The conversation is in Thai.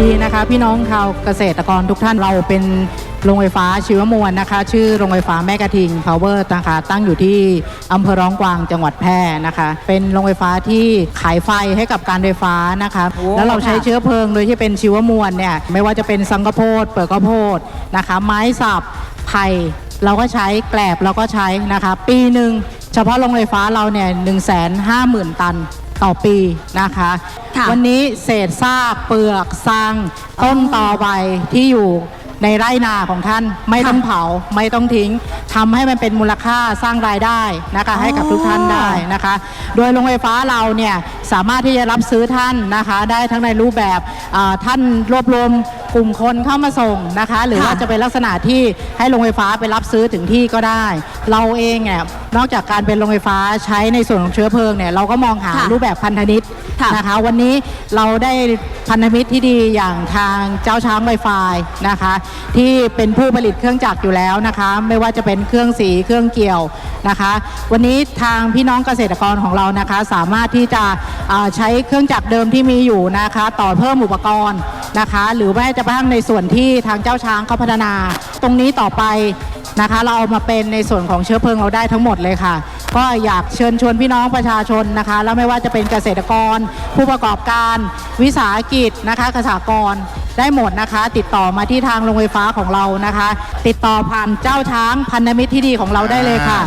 ดีนะคะ พี่น้องชาวเกษตรกรทุกท่านเราเป็นโรงไฟฟ้าชีวมวลนะคะ ชื่อโรงไฟฟ้าแม่กระทิง Power นะคะตั้งอยู่ที่อำเภอร้องกวางจังหวัดแพร่นะคะ เป็นโรงไฟฟ้าที่ขายไฟให้กับการไฟฟ้านะคะโอ้แล้วเราใช้ค่ะเชื้อเพลิงโดยที่เป็นชีวมวลเนี่ยไม่ว่าจะเป็นสังกะโพดเปลือกข้าวโพดนะคะ ไม้สับไผ่เราก็ใช้แกลบเราก็ใช้นะคะ ปีหนึ่งเฉพาะโรงไฟฟ้าเราเนี่ยหนึ่งแสนห้าหมื่นตัน ต่อปีนะคะ ค่ะวันนี้เศษซากเปลือกซัง ต้นตอใบที่อยู่ในไร่นาของท่านไม่ต้องเผาไม่ต้องทิ้งทำให้มันเป็นมูลค่าสร้างรายได้นะคะ ให้กับทุกท่านได้นะคะ โดยโรงไฟฟ้าเราเนี่ยสามารถที่จะรับซื้อท่านนะคะ ได้ทั้งในรูปแบบอ่าท่านรวบรวม กลุ่มคนเข้ามาส่งนะคะ หรือค่ะว่าจะเป็นลักษณะที่ให้โรงไฟฟ้าไปรับซื้อถึงที่ก็ได้ เราเองเนี่ยนอกจากการเป็นโรงไฟฟ้าใช้ในส่วนของเชื้อเพลิงเนี่ยเราก็มองหาค่ะรูปแบบพันธมิตรค่ะนะคะ วันนี้เราได้พันธมิตรที่ดีอย่างทางเจ้าช้างไวไฟนะคะ ที่เป็นผู้ผลิตเครื่องจักรอยู่แล้วนะคะ ไม่ว่าจะเป็นเครื่องสีเครื่องเกี่ยวนะคะ วันนี้ทางพี่น้องเกษตรกรของเรานะคะ สามารถที่จะเอ่อใช้เครื่องจักรเดิมที่มีอยู่นะคะ ต่อเพิ่มอุปกรณ์ นะคะ หรือแม้จะกระทั่งในส่วนที่ทางเจ้าช้างเขาพัฒนา ตรงนี้ต่อไปนะคะ เราเอามาเป็นในส่วนของเชื้อเพลิงเราได้ทั้งหมดเลยค่ะ ก็อยากเชิญชวนพี่น้องประชาชนนะคะ แล้วไม่ว่าจะเป็นเกษตรกร ผู้ประกอบการ วิสาหกิจนะคะเกษตรกรได้หมดนะคะ ติดต่อมาที่ทางโรงไฟฟ้าของเรานะคะ ติดต่อผ่านเจ้าช้างพันธมิตรที่ดีของเราได้เลยค่ะ